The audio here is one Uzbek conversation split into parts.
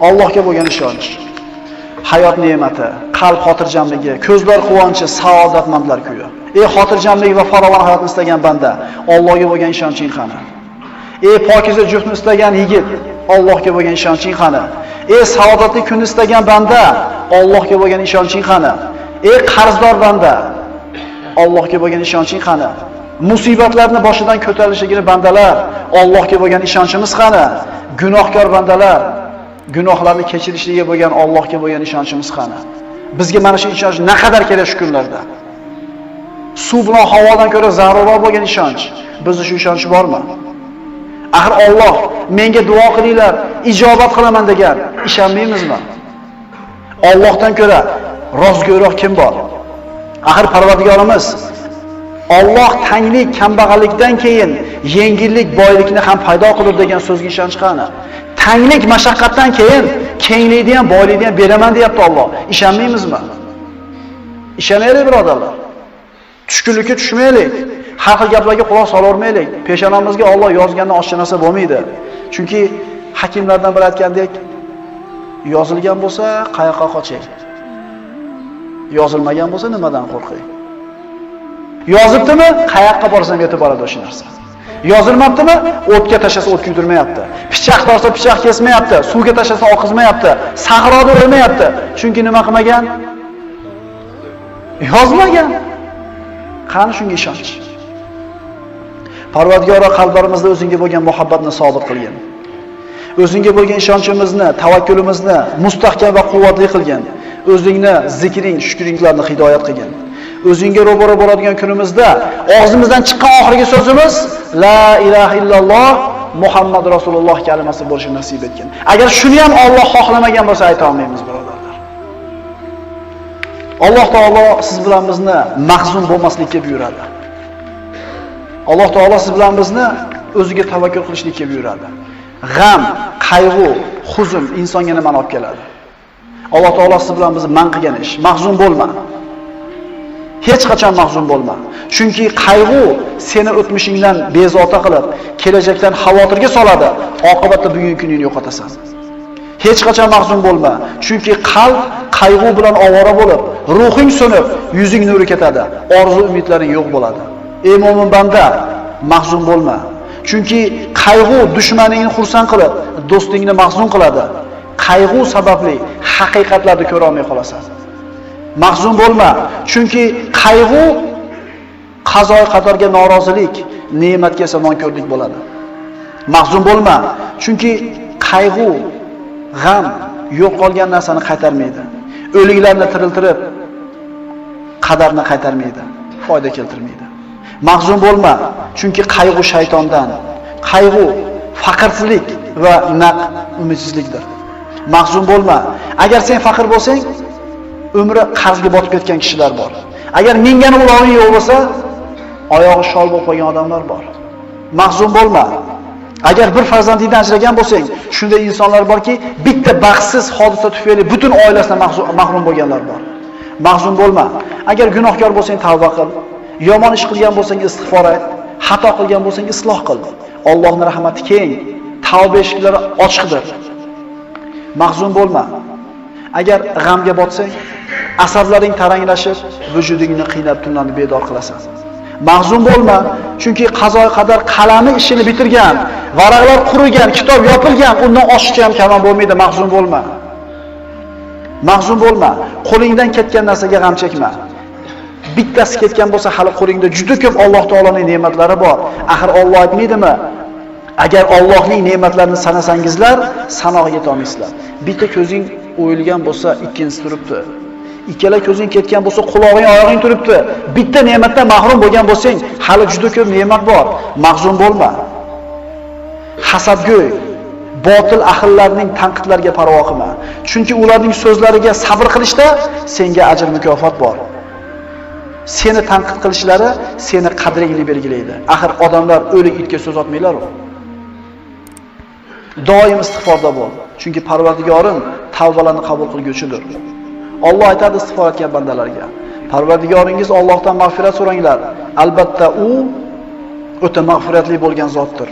Allohga bo'lgan ishonch. Hayot ne'mati, qalb xotirjamligi, ko'zlar quvonchi, saodatmandlar kuyi. Ey xotirjamlik va farovon hayotni istagan banda, Allohga bo'lgan ishonching qani? Ey pokiza juftni istagan yigit, Allohga bo'lgan ishonching qani? Ey saodatli kunni istagan banda, Allohga bo'lgan ishonching qani? Ey qarzdor banda, Allohga bo'lgan ishonching qani? Musibatlarni boshidan ko'tarilishligini bandalar, Allohga bo'lgan ishonchimiz qani? Gunohkor bandalar, gunohlarni kechirishligiga bo'lgan Allohga bo'lgan ishonchimiz qani? Bizga mana shu ishonch naqadar kerak shu kunlarda. Suv bilan havodan ko'ra zarurroq bo'lgan ishonch. Bizda shu ishonch bormi? Axir Alloh menga duo qilinglar, ijobat qilaman degan, ishonmaymizmi? Allohdan ko'ra rozgo'roq kim bor? Axir Parvardigorimiz Alloh tanglik, kambag'allikdan keyin yengillik, boylikni ham paydo qilib degan so'zga ishonch qani? Tanglik, mashaqqatdan keyin kenglikni ham, boylikni ham beraman deyapti Alloh. Ishonmaymizmi? Ishonaylik birodarlar. Tushkunlikka tushmaylik. Har xil gaplarga quloq solavermaylik. Peshonamizga Alloh yozgandan oshcha narsa bo'lmaydi. Chunki hakimlardan biri aytgandek, yozilgan bo'lsa, qayoqqa qoching? Yozilmagan bo'lsa, nimadan qo'rqing? Yozibdimi? Qayoqqa borsam yetib boradi o'sha narsa. Yozilmabdimi? O'tga tashlasa o't kuydirmayapti. Pichoq tortsa pichoq kesmayapti. Suvga tashlasa oqizmayapti. Sahroda o'lmayapti. Chunki nima qilmagan? Yozmagan. Qani shunga ishonch? Parvardigora qalblarimizda o'zingga bo'lgan muhabbatni sobit qilgin. O'zingga bo'lgan ishonchimizni, tavakkulimizni mustahkam va quvvatli qilgin. O'zingni zikring, shukringlarni hidoyat qilgin. O'zingga ro'baro bo'ladigan kunimizda og'zimizdan chiqqan oxirgi so'zimiz la ilaha illalloh Muhammad Rasululloh kalimasi bo'lishi nasib etgan. Agar shuni ham Alloh xohlamagan bo'lsa ayta olmaymiz birodarlar. Alloh taolo siz bilan bizni mahzun bo'lmaslikka buyuradi. Alloh taolo siz bilan bizni o'ziga tavakkul qilishlikka buyuradi. G'am, qayg'u, huzun insonga nimani olib keladi? Alloh taolo siz bilan bizni man qilgan ish. Mahzun bo'lma. Hech qachon mahzun bo'lma. Chunki qayg'u seni o'tmishingdan bezovta qilib, kelajakdan xavotirga soladi. Oqibatda bugungi kuningni yo'qotasan. Hech qachon mahzun bo'lma. Chunki qalb qayg'u bilan ovora bo'lib, ruhing so'nib, yuzing nuri ketadi. Orzu umidlaring yo'q bo'ladi. Ey mo'min banda, mahzun bo'lma. Chunki qayg'u dushmaningni xursand qilib, do'stingni mahzun qiladi. Qayg'u sababli haqiqatlarni ko'ra olmay qolasan. Mahzun bo'lma, chunki qayg'u qazo qadarga norozilik, ne'matga esa nonko'rlik bo'ladi. Mahzun bo'lma, chunki qayg'u, g'am yo'q qolgan narsani qaytarmaydi. O'liklarni tiriltirib qadarni qaytarmaydi, foyda keltirmaydi. Mahzun bo'lma, chunki qayg'u shaytondan, qayg'u faqirsizlik va naq umidsizlikdir. Mahzun bo'lma. Agar sen faqir bo'lsang, umri qarzga botib ketgan kishilar bor. Agar mingani uloving yo'q bo'lsa, oyog'i shol bo'lib qolgan odamlar bor. Mahzun bo'lma. Agar bir farzandingdan ajragan bo'lsang, shunday insonlar borki, bitta baxtsiz hodisa tufayli butun oilasidan mahrum bo'lganlar bor. Mahzun bo'lma. Agar gunohkor bo'lsang, tavba qil. Yomon ish qilgan bo'lsang, istig'for et. Xato qilgan bo'lsang, isloh qil. Allohning rahmati keng, tavba eshiklari ochiqdir. Mahzun bo'lma. Agar g'amga botsang, asablaring taranglashib, vujudingni qiynab tunlarni bedor qilasan. Mahzun bo'lma, chunki qazoy qadar qalami ishini bitirgan, varaqlar qurigan, kitob yopilgan, undan oshiqcha ham kamon bo'lmaydi, mahzun bo'lma. Mahzun bo'lma, qo'lingdan ketgan narsaga g'am chekma. Bittasi ketgan bo'lsa, hali qo'lingda juda ko'p Alloh taolaning ne'matlari bor. Axir Alloh aytmaydimi? Agar Allohning ne'matlarini sanasangizlar, sanoq yetolmaysizlar. Bitta ko'zing o'yilgan bo'lsa, ikkinchisi turibdi. Ikkala ko'zing ketgan bo'lsa, quloqing, oyog'ing turibdi. Bitta ne'matdan mahrum bo'lgan bo'lsang, hali juda ko'p ne'mat bor. Mahzun bo'lma. Hasadgo'y, botil ahillarning tanqidlariga parvo qilma. Chunki ularning so'zlariga sabr qilishda senga ajr mukofot bor. Seni tanqid qilishlari seni qadringni belgilaydi. Axir odamlar o'lik itga so'z otmaylar-ku. Doim istig'forda bo'l. Chunki Parvardigorim tavbalarni qabul qilguvchidir. Alloh aytadi istig'for etgan bandalarga. Parvardigoringiz Allohdan mag'firat so'ranglar. Albatta u o'ta mag'firatli bo'lgan zotdir.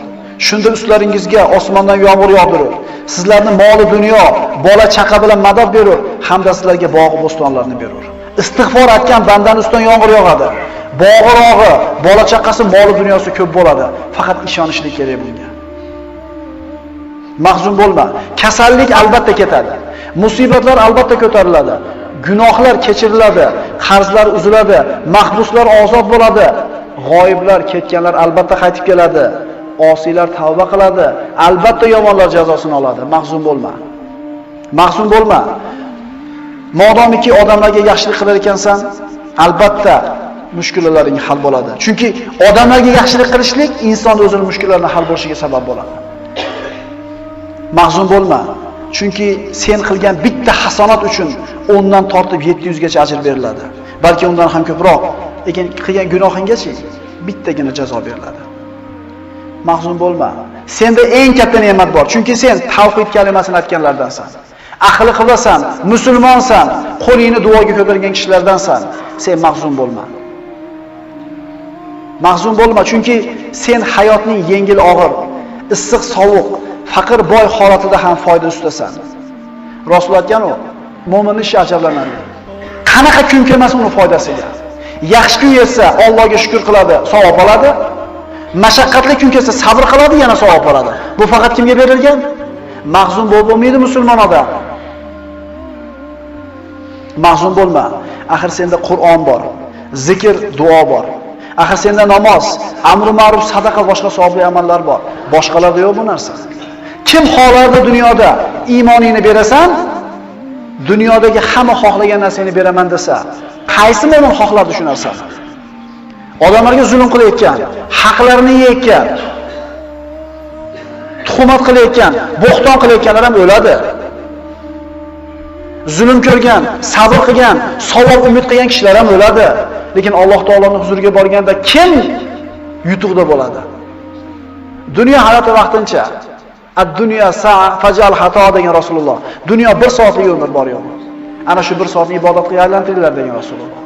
Shunda ustlaringizga osmondan yomg'ir yog'dirur. Sizlarni moli dunyo, bola chaqa bilan madad berur, hamda sizlarga bog' bo'stonlarni berur. Istig'for etgan bandaning ustidan yomg'ir yog'adi. Bog'irog'i, bola chaqasi, moli dunyosi ko'p bo'ladi. Faqat ishonishlik kerak bunga. Mahzun bo'lma. Kasallik albatta ketadi. Musibatlar albatta ko'tariladi. Gunohlar kechiriladi, qarzlar uziladi, mahbuslar ozod bo'ladi, g'oyiblar ketganlar albatta qaytib keladi. Osiylar tavba qiladi, albatta yomonlar jazosini oladi. Mahzun bo'lma. Mahzun bo'lma. Modomiki odamlarga yaxshilik qilar ekansan, albatta mushkullaring hal bo'ladi. Chunki odamlarga yaxshilik qilishlik inson o'zining mushkullarini hal bo'lishiga sabab bo'ladi. Mahzun bo'lma. Chunki sen qilgan bitta hasanat uchun 10 dan tortib 700 gacha ajr beriladi. Balki undan ham ko'proq. Lekin qilgan gunohinggachi bittagina jazo beriladi. Mahzun bo'lma. Senda eng katta ne'mat bor. Chunki sen tavhid kalimasini aytganlardansan. Ahli qilasan, musulmonsan, qo'lingni duoga ko'targan kishilardansan. Sen mahzun bo'lma. Mahzun bo'lma, chunki sen hayotning yengil og'ir, issiq sovuq, faqir boy holatida ham foyda ustasan. Rasul aytgan u, mo'min ishi ajablanadi. Qanaqa kun kelmasin uni foydasiga. Yaxshi kun yetsa Allohga shukr qiladi, savob oladi. Mashaqqatli kun kelsa sabr qiladi, yana savob oladi. Bu faqat kimga berilgan? Mahzun bo'lib bo'lmaydi musulmon odam. Mahzun bo'lma. Axir senda Qur'on bor, zikr, duo bor. Axir senda namoz, amr ma'ruf, sadaqa boshqa savobli amallar bor. Boshqalarda yo'q bu narsa. Kim xohlardi dunyoda iymoningni berasan, dunyodagi hamma xohlagan narsani beraman desa, qaysi mo'min xohladi shu narsani? Odamlarga zulm qilayotgan, haqlarini yeyotgan, tuhmat qilayotgan, bo'xton qilayotganlar ham o'ladi. Zulm ko'rgan, sabr qilgan, savob umid qilgan kishilar ham o'ladi. Lekin Alloh taoloning huzuriga borganda kim yutuqda bo'ladi? Dunyo hayoti vaqtincha. Ad-dunyo sa'a fajal xato degan Rasululloh. Dunyo bir soatlik umr bor yo'q. Ana shu bir soatni ibodatga aylantiringlar degan Rasululloh.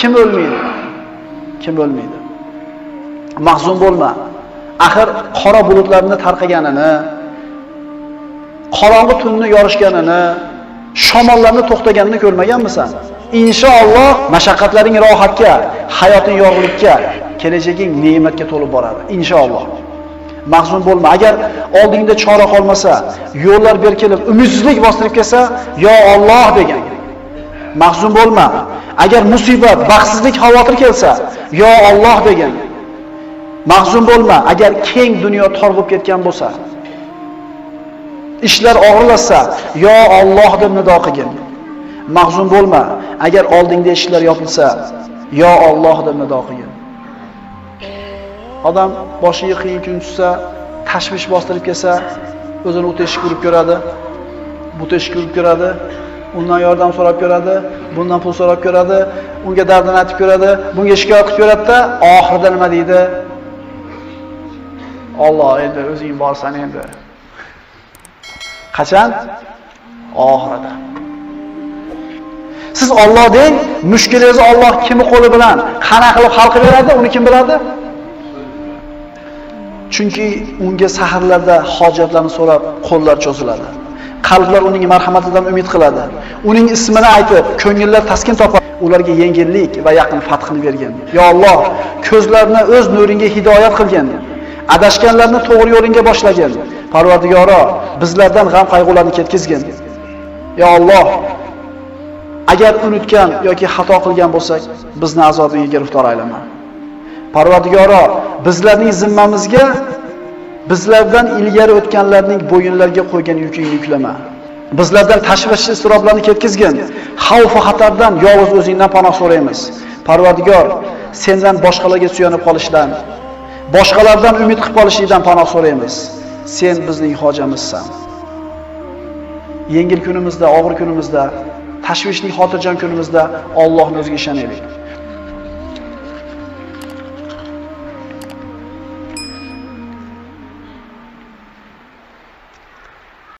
Kim o'lmaydi? Kim o'lmaydi? Mahzun bo'lma. Axir qora bulutlarni tarqaganini, qorong'i tunni yorishganini, shamollarni to'xtaganini ko'rmaganmisan? Inshaalloh mashaqqatlaring rohatga, hayoting yorug'likka, kelajaging ne'matga to'lib boradi. Inshaalloh. Mahzun bo'lma. Agar oldingda chora qolmasa, yo'llar berkilib, umidsizlik bostirib kelsa, yo Alloh degan. Mahzun bo'lma. Agar musibat, baxtsizlik, xavotir kelsa, yo Alloh degan. Mahzun bo'lma. Agar keng dunyo tor bo'lib ketgan bo'lsa, ishlar og'irlashsa, yo Alloh deb nido qilgin. Mahzun bo'lma. Agar oldingda eshiklar yopilsa, yo Alloh deb nido qilgin. Odam boshiga qiyin kun tushsa, tashvish bostirib kelsa, o'zini u teshik urib ko'radi, bu teshik urib ko'radi, undan yordam so'rab ko'radi, bundan pul so'rab ko'radi, unga dardini aytib ko'radi, bunga shikoyat qilib ko'radi-da, oxirida nima deydi? Alloh endi o'zing borsan endi. Qachon? Oxirida. Siz Alloh deng, mushkulingizni Alloh kimi qo'li bilan qana qilib hal qilib beradi, uni kim biladi? Chunki unga saharlarda hojatlarni so'rab qo'llar cho'ziladi. Qalblar uning marhamatidan umid qiladi. Uning ismini aytib, ko'ngillar taskin topadi. Ularga yengillik va yaqin fathni bergan. Yo Alloh, ko'zlarni o'z nuringga hidoyat qilgin. Adashganlarni to'g'ri yo'linga boshlagin. Parvardigoro, bizlardan g'am qayg'ularni ketkizgin. Yo Alloh, agar unutgan yoki xato qilgan bo'lsak, bizni azobingga giriftor aylama. Parvardigoro, bizlarning zimmamizga bizlardan ilgari o'tganlarning bo'yinlariga qo'ygan yukingni yuklama. Bizlardan tashvish iztiroblarni ketkizgin. Xavf va xatardan yolg'iz o'zingdan panoh so'raymiz. Parvardigor, sendan boshqalarga suyanib qolishdan, boshqalardan umid qilib qolishingdan panoh so'raymiz. Sen bizning hojamizsan. Yengil kunimizda, og'ir kunimizda, tashvishli xotirjam kunimizda Allohning o'ziga ishonaylik.